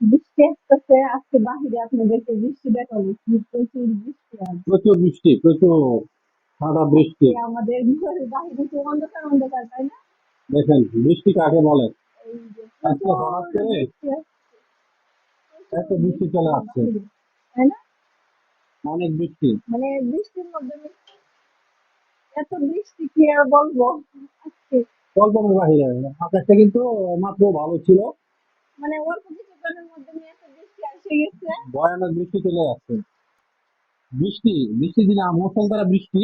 বৃষ্টি আসতেছে আজকে বাহিরে আপনাদেরকে বৃষ্টি দেখাবো কি প্রচুর বৃষ্টি প্রচুর বৃষ্টি প্রচুর সাদা বৃষ্টি। আমাদের ঘরের বাহিরে তো অন্ধকার অন্ধকার তাই না? দেখেন বৃষ্টি কাকে বলে? আজকে হঠাৎ করে এত বৃষ্টি চলে আসছে। তাই না? অনেক বৃষ্টি। মানে বৃষ্টির মধ্যে এত বৃষ্টি কি আর বলব? আজকে কল্পনার বাহিরে আকাশটা কিন্তু মাত্র ভালো ছিল। মানে অল্প ভয়ানক বৃষ্টি চলে যাচ্ছে বৃষ্টি বৃষ্টি দিনে মুসলধারা বৃষ্টি।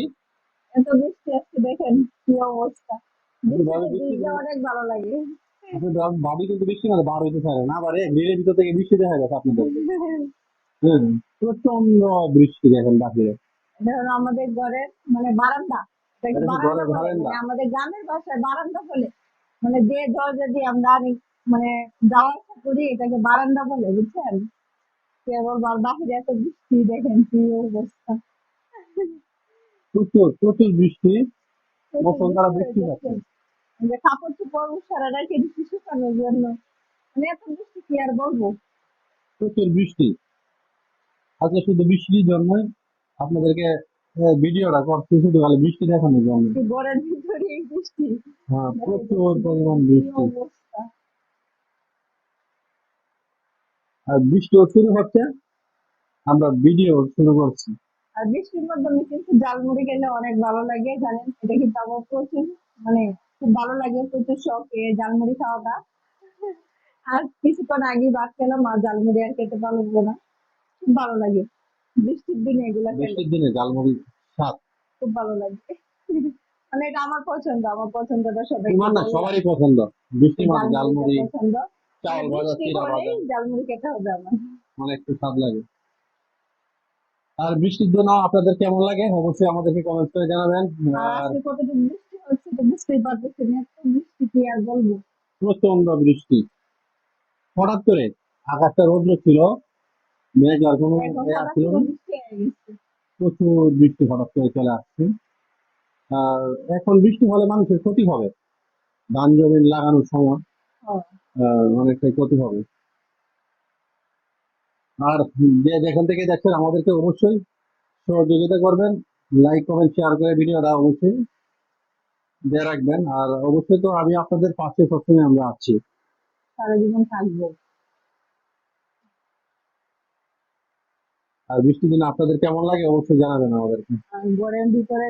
এত বৃষ্টি আসছে দেখেন কি অবস্থা। অনেক ভালো লাগে। ভাবি কিন্তু বৃষ্টি না বার হইতে পারে না গ্রিলের ভিতর থেকে বৃষ্টি দেখা গেছে আপনাদের। প্রচণ্ড বৃষ্টি দেখেন বাহিরে। ধরুন আমাদের ঘরের মানে বারান্দা? মানে আমাদের গ্রামের ভাষায় বারান্দা বলে। মানে যে দরজা দিয়ে আমরা মানে যাওয়া আসা করি এটাকে বারান্দা বলে বুঝছেন? কেবল বার বাহিরে এত বৃষ্টি দেখেন কি অবস্থা। প্রচুর প্রচুর বৃষ্টি। মুষলধারে বৃষ্টি হচ্ছে। যে কাপড় চোপড় সারা রেখে দিচ্ছি শুকানোর জন্য। মানে এত বৃষ্টি কি আর বলব? প্রচুর বৃষ্টি। আজকে শুধু বৃষ্টির জন্যই আপনাদেরকে ভিডিওটা করছি শুধু খালি বৃষ্টি দেখানোর জন্য। ঘরের ভিতরে বৃষ্টি। হ্যাঁ প্রচুর পরিমাণ বৃষ্টি অবস্থা আর বৃষ্টিও শুরু হচ্ছে। আমরা ভিডিও শুরু করছি। আর বৃষ্টির মাধ্যমে কিন্তু জালমুড়ি খেলে অনেক ভালো লাগে জানেন? এটা কিন্তু আমার প্রচুর মানে খুব ভালো লাগে প্রচুর শখ জালমুড়ি খাওয়াটা। আর কিছুক্ষণ আগে ভাত খেলাম আর জালমুড়ি আর খেতে পারব না। খুব ভালো লাগে। বৃষ্টির দিনে এগুলো বৃষ্টির দিনে স্বাদ। খুব ভালো লাগে। মানে এটা আমার পছন্দ আমার পছন্দটা সবাই না সবারই পছন্দ। বৃষ্টি মাছ ঝালমুড়ি পছন্দ। চাউল ভাজা চিরা ভাজা জালমুড়ি খেতে হবে আমার। মানে একটু স্বাদ লাগে। আর বৃষ্টির জন্য আপনাদের কেমন লাগে? অবশ্যই আমাদেরকে কমেন্ট করে জানাবেন। আর কতটুকু বৃষ্টি হচ্ছে তো বুঝতেই পারতেছি এত বৃষ্টি কি আর বলব। প্রচণ্ড বৃষ্টি। হঠাৎ করে আকাশটা রৌদ্র ছিল মেঘ আর কোনো ছিল প্রচুর বৃষ্টি হঠাৎ করে চলে আসছে। আর এখন বৃষ্টি হলে মানুষের ক্ষতি হবে। ধান জমি লাগানোর সময় হ্যাঁ। আহ, অনেকটাই ক্ষতি হবে। আর যে যেখান থেকে দেখছেন আমাদেরকে অবশ্যই সহযোগিতা করবেন লাইক কমেন্ট শেয়ার করে ভিডিওটা অবশ্যই দিয়ে রাখবেন। আর অবশ্যই তো আমি আপনাদের পাশে সবসময় আমরা আছি। সারা জীবন থাকব। আর বৃষ্টির দিন আপনাদের কেমন লাগে অবশ্যই জানাবেন আমাদেরকে। আর ঘরের ভিতরে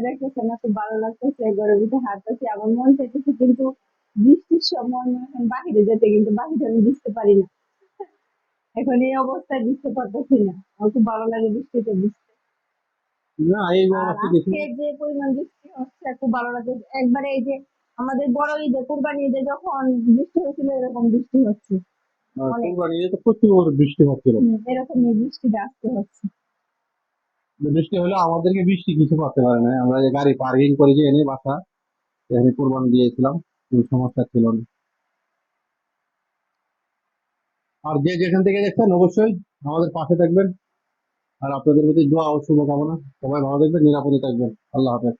না খুব ভালো লাগতেছে ঘরের ভিতরে হাঁটতেছি আমার মন চাইতেছে কিন্তু বৃষ্টির সময় বাহিরে যেতে কিন্তু বাহিরে আমি বুঝতে পারি না। এখন এই অবস্থায় বুঝতে পারতেছি না। আমার খুব ভালো লাগে বৃষ্টিতে বুঝতে না এই যে পরিমাণ বৃষ্টি হচ্ছে খুব ভালো লাগে। একবারে এই যে আমাদের বড় ঈদে কোরবানি ঈদে যখন বৃষ্টি হয়েছিল এরকম বৃষ্টি হচ্ছে। অনেক। কোরবানি ঈদে তো প্রচুর বৃষ্টি হচ্ছিল এরকম। আসতে হচ্ছে। বৃষ্টি হলে আমাদেরকে বৃষ্টি কিছু করতে পারে না। আমরা যে গাড়ি পার্কিং করে যে এনে বাসা এখানে কোরবানি দিয়েছিলাম। কোনো সমস্যা ছিল না। আর যে যেখান থেকে দেখছেন, অবশ্যই আমাদের পাশে থাকবেন। আর আপনাদের প্রতি দোয়া ও শুভকামনা। সবাই ভালো থাকবেন, নিরাপদে থাকবেন। আল্লাহ হাফেজ।